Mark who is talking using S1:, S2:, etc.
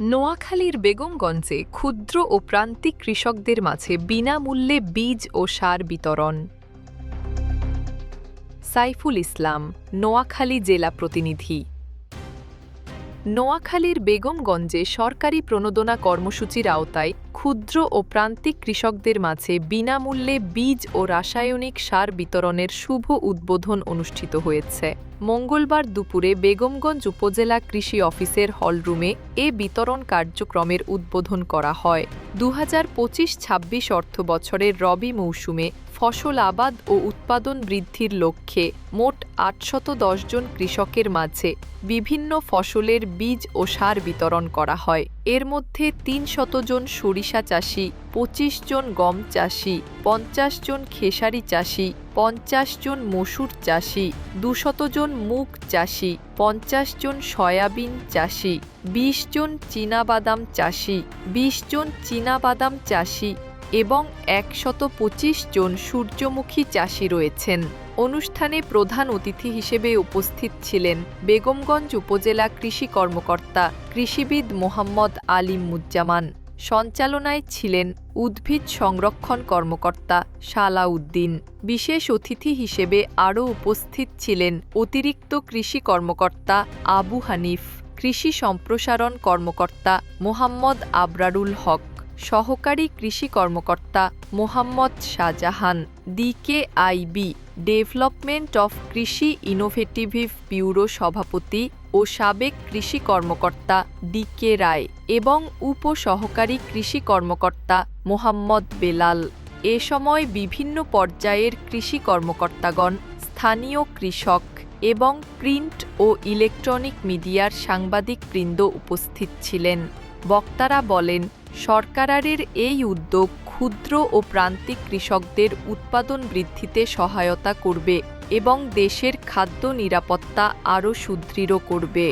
S1: নোয়াখালীর বেগমগঞ্জে ক্ষুদ্র ও প্রান্তিক কৃষকদের মাঝে বিনামূল্যে বীজ ও সার বিতরণ। সাইফুল ইসলাম, নোয়াখালী জেলা প্রতিনিধি। নোয়াখালীর বেগমগঞ্জে সরকারি প্রণোদনা কর্মসূচির আওতায় ক্ষুদ্র ও প্রান্তিক কৃষকদের মাঝে বিনামূল্যে বীজ ও রাসায়নিক সার বিতরণের শুভ উদ্বোধন অনুষ্ঠিত হয়েছে। মঙ্গলবার দুপুরে বেগমগঞ্জ উপজেলা কৃষি অফিসের হলরুমে এ বিতরণ কার্যক্রমের উদ্বোধন করা হয়। দু হাজার পঁচিশ ছাব্বিশ অর্থ বছরের রবি মৌসুমে ফসল আবাদ ও উৎপাদন বৃদ্ধির লক্ষ্যে মোট আটশত জন কৃষকের মাঝে বিভিন্ন ফসলের বীজ ও সার বিতরণ করা হয়। এর মধ্যে তিন শতজন সরিষা চাষি, পঁচিশ জন গম চাষি, পঞ্চাশ জন খেসারি চাষি, পঞ্চাশ জন মসুর চাষি, দুশত জন মুগ চাষি, পঞ্চাশ জন সয়াবিন চাষি, বিশ জন চীনাবাদাম চাষি, বিশ জন চীনাবাদাম চাষি এবং একশত পঁচিশ জন সূর্যমুখী চাষি রয়েছেন। অনুষ্ঠানে প্রধান অতিথি হিসেবে উপস্থিত ছিলেন বেগমগঞ্জ উপজেলা কৃষি কর্মকর্তা কৃষিবিদ মোহাম্মদ আলিম মুজ্জামান। সঞ্চালনায় ছিলেন উদ্ভিদ সংরক্ষণ কর্মকর্তা সালাউদ্দিন বিশেষ অতিথি হিসেবে আরও উপস্থিত ছিলেন অতিরিক্ত কৃষি কর্মকর্তা আবু হানিফ। কৃষি সম্প্রসারণ কর্মকর্তা মোহাম্মদ আবরারুল হক। সহকারী কৃষি কর্মকর্তা Mohammad Shahjahan DKIB development of কৃষি ইনোভেটিভিভ ব্যুরো সভাপতি ও সাবেক কৃষি কর্মকর্তা ডিকে রায় এবং উপসহকারী কৃষি কর্মকর্তা মোহাম্মদ বেলাল। এ সময় বিভিন্ন পর্যায়ের কৃষি কর্মকর্তাগণ, স্থানীয় কৃষক এবং প্রিন্ট ও ইলেকট্রনিক মিডিয়ার সাংবাদিকবৃন্দ উপস্থিত ছিলেন। বক্তারা বলেন সরকারের এই উদ্যোগ ক্ষুদ্র ও প্রান্তিক কৃষকদের উৎপাদন বৃদ্ধিতে সহায়তা করবে এবং দেশের খাদ্য নিরাপত্তা আরও সুদৃঢ় করবে।